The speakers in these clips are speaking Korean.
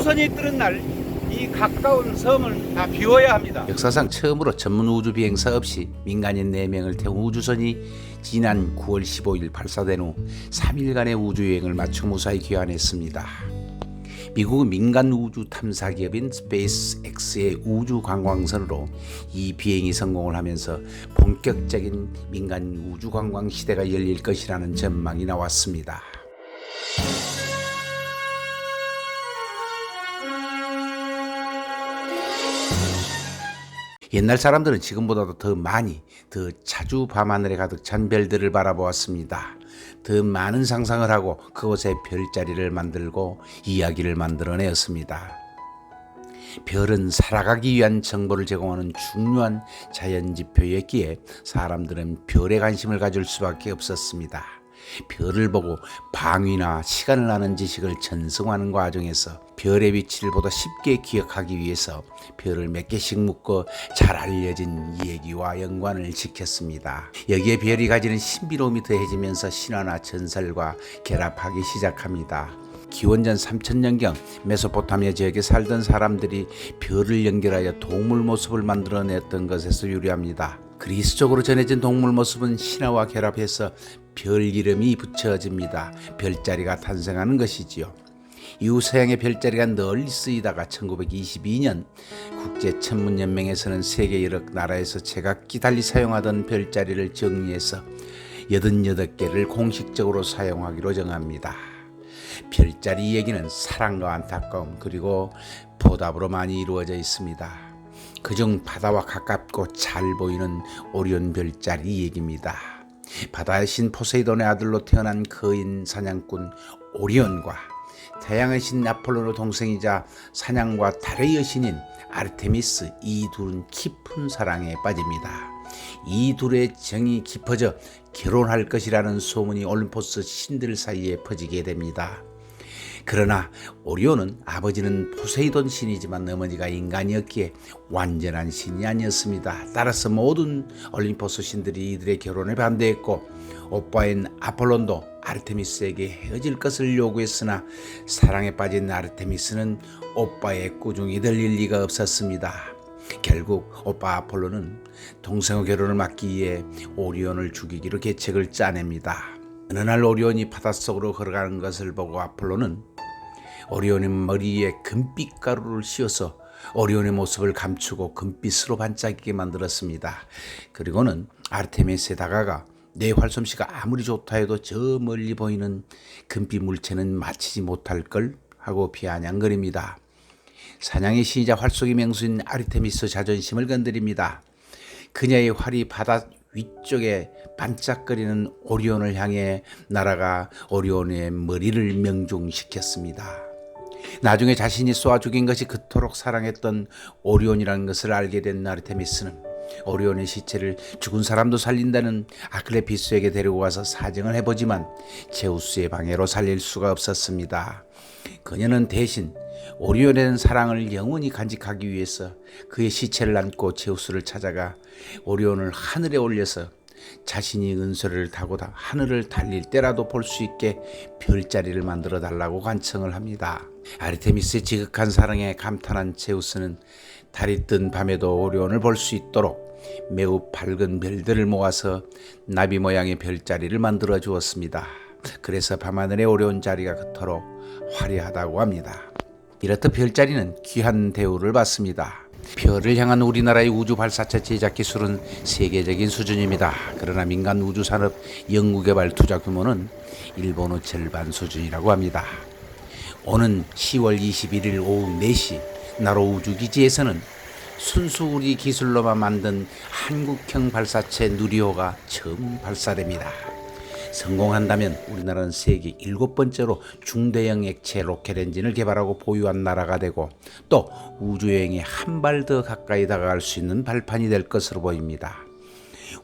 우주선이 뜨는 날 이 가까운 섬을 다 비워야 합니다. 역사상 처음으로 전문 우주 비행사 없이 민간인 4명을 태운 우주선이 지난 9월 15일 발사된 후 3일간의 우주 여행을 마치고 무사히 귀환했습니다. 미국은 민간 우주 탐사 기업인 스페이스X의 우주 관광선으로 이 비행이 성공을 하면서 본격적인 민간 우주 관광 시대가 열릴 것이라는 전망이 나왔습니다. 옛날 사람들은 지금보다도 더 많이, 더 자주 밤하늘에 가득 찬 별들을 바라보았습니다. 더 많은 상상을 하고 그곳에 별자리를 만들고 이야기를 만들어내었습니다. 별은 살아가기 위한 정보를 제공하는 중요한 자연 지표였기에 사람들은 별에 관심을 가질 수밖에 없었습니다. 별을 보고 방위나 시간을 아는 지식을 전승하는 과정에서 별의 위치를 보다 쉽게 기억하기 위해서 별을 몇 개씩 묶어 잘 알려진 얘기와 연관을 지켰습니다. 여기에 별이 가지는 신비로움이 더해지면서 신화나 전설과 결합하기 시작합니다. 기원전 3000년경 메소포타미아 지역에 살던 사람들이 별을 연결하여 동물 모습을 만들어냈던 것에서 유래합니다. 그리스적으로 전해진 동물 모습은 신화와 결합해서 별 이름이 붙여집니다. 별자리가 탄생하는 것이지요. 이후 서양의 별자리가 널리 쓰이다가 1922년 국제 천문연맹에서는 세계 여러 나라에서 제각기 달리 사용하던 별자리를 정리해서 88개를 공식적으로 사용하기로 정합니다. 별자리 얘기는 사랑과 안타까움 그리고 보답으로 많이 이루어져 있습니다. 그중 바다와 가깝고 잘 보이는 오리온 별자리 얘기입니다. 바다의 신 포세이돈의 아들로 태어난 거인 사냥꾼 오리온과 태양의 신 아폴로의 동생이자 사냥과 달의 여신인 아르테미스 이 둘은 깊은 사랑에 빠집니다. 이 둘의 정이 깊어져 결혼할 것이라는 소문이 올림포스 신들 사이에 퍼지게 됩니다. 그러나 오리온은 아버지는 포세이돈 신이지만 어머니가 인간이었기에 완전한 신이 아니었습니다. 따라서 모든 올림포스 신들이 이들의 결혼에 반대했고 오빠인 아폴론도 아르테미스에게 헤어질 것을 요구했으나 사랑에 빠진 아르테미스는 오빠의 꾸중이 들릴 리가 없었습니다. 결국 오빠 아폴로는 동생의 결혼을 막기 위해 오리온을 죽이기로 계책을 짜냅니다. 어느 날 오리온이 바닷속으로 걸어가는 것을 보고 아폴로는 오리온의 머리에 금빛 가루를 씌워서 오리온의 모습을 감추고 금빛으로 반짝이게 만들었습니다. 그리고는 아르테미스에 다가가 내 활솜씨가 아무리 좋다 해도 저 멀리 보이는 금빛 물체는 맞히지 못할 걸 하고 비아냥거립니다. 사냥의 신이자 활쏘기 명수인 아르테미스 자존심을 건드립니다. 그녀의 활이 바다 위쪽에 반짝거리는 오리온을 향해 날아가 오리온의 머리를 명중시켰습니다. 나중에 자신이 쏘아 죽인 것이 그토록 사랑했던 오리온이라는 것을 알게 된 아르테미스는 오리온의 시체를 죽은 사람도 살린다는 아클레피스에게 데리고 와서 사정을 해보지만 제우스의 방해로 살릴 수가 없었습니다. 그녀는 대신 오리온에 대한 사랑을 영원히 간직하기 위해서 그의 시체를 안고 제우스를 찾아가 오리온을 하늘에 올려서 자신이 은소리를 타고 다 하늘을 달릴 때라도 볼 수 있게 별자리를 만들어 달라고 간청을 합니다. 아르테미스의 지극한 사랑에 감탄한 제우스는 달이 뜬 밤에도 오리온을 볼 수 있도록 매우 밝은 별들을 모아서 나비 모양의 별자리를 만들어 주었습니다. 그래서 밤하늘의 오리온 자리가 그토록 화려하다고 합니다. 이렇듯 별자리는 귀한 대우를 받습니다. 별을 향한 우리나라의 우주 발사체 제작 기술은 세계적인 수준입니다. 그러나 민간 우주 산업 연구개발 투자 규모는 일본의 절반 수준이라고 합니다. 오는 10월 21일 오후 4시 나로 우주기지에서는 순수 우리 기술로만 만든 한국형 발사체 누리호가 처음 발사됩니다. 성공한다면 우리나라는 세계 일곱 번째로 중대형 액체 로켓 엔진을 개발하고 보유한 나라가 되고 또 우주여행에 한 발 더 가까이 다가갈 수 있는 발판이 될 것으로 보입니다.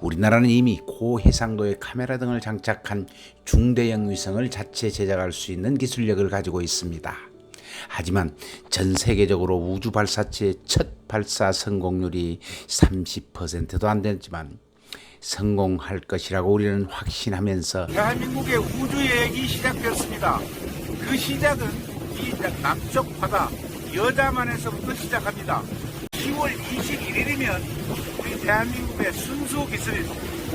우리나라는 이미 고해상도의 카메라 등을 장착한 중대형 위성을 자체 제작할 수 있는 기술력을 가지고 있습니다. 하지만 전 세계적으로 우주 발사체의 첫 발사 성공률이 30%도 안 되지만 성공할 것이라고 우리는 확신하면서 대한민국의 우주 여행이 시작되었습니다. 그 시작은 이 남쪽 바다 여자만에서부터 시작합니다. 10월 21일이면 우리 대한민국의 순수 기술인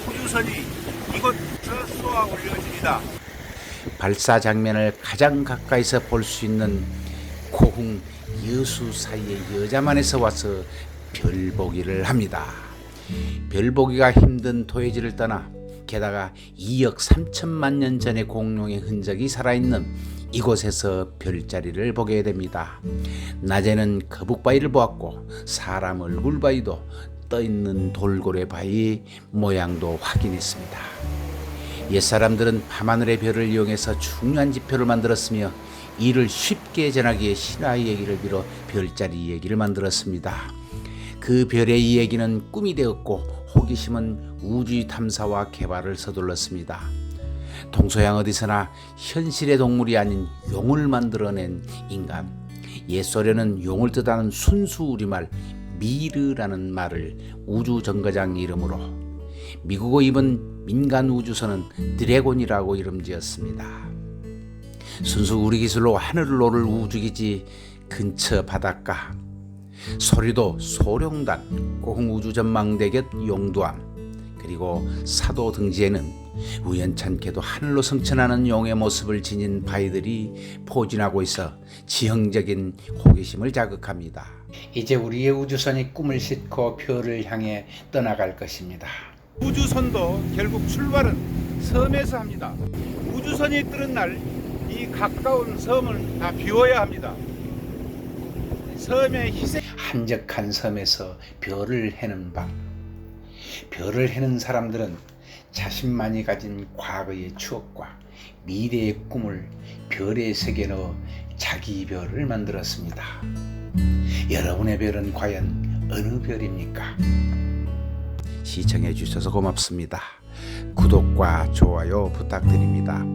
우주선이 이곳에서 쏘아 올려집니다. 발사 장면을 가장 가까이서 볼 수 있는 고흥 여수 사이의 여자만에서 와서 별보기를 합니다. 별보기가 힘든 도해지를 떠나 게다가 2억 3천만 년 전의 공룡의 흔적이 살아있는 이곳에서 별자리를 보게 됩니다. 낮에는 거북바위를 보았고 사람 얼굴 바위도 떠있는 돌고래 바위 모양도 확인했습니다. 옛사람들은 밤하늘의 별을 이용해서 중요한 지표를 만들었으며 이를 쉽게 전하기에 신화의 얘기를 빌어 별자리 얘기를 만들었습니다. 그 별의 이야기는 꿈이 되었고 호기심은 우주 탐사와 개발을 서둘렀습니다. 동서양 어디서나 현실의 동물이 아닌 용을 만들어낸 인간. 옛소련은 용을 뜻하는 순수 우리말 미르라는 말을 우주 정거장 이름으로 미국어 입은 민간 우주선은 드래곤이라고 이름 지었습니다. 순수 우리 기술로 하늘을 오를 우주기지 근처 바닷가 소리도 소룡단 고흥 우주전망대 곁 용두암 그리고 사도 등지에는 우연찮게도 하늘로 승천하는 용의 모습을 지닌 바위들이 포진하고 있어 지형적인 호기심을 자극합니다. 이제 우리의 우주선이 꿈을 싣고 별을 향해 떠나갈 것입니다. 우주선도 결국 출발은 섬에서 합니다. 우주선이 뜨는 날 이 가까운 섬을 다 비워야 합니다. 섬의 희생 한적한 섬에서 별을 해는 밤. 별을 해는 사람들은 자신만이 가진 과거의 추억과 미래의 꿈을 별의 세계에 넣어 자기 별을 만들었습니다. 여러분의 별은 과연 어느 별입니까? 시청해 주셔서 고맙습니다. 구독과 좋아요 부탁드립니다.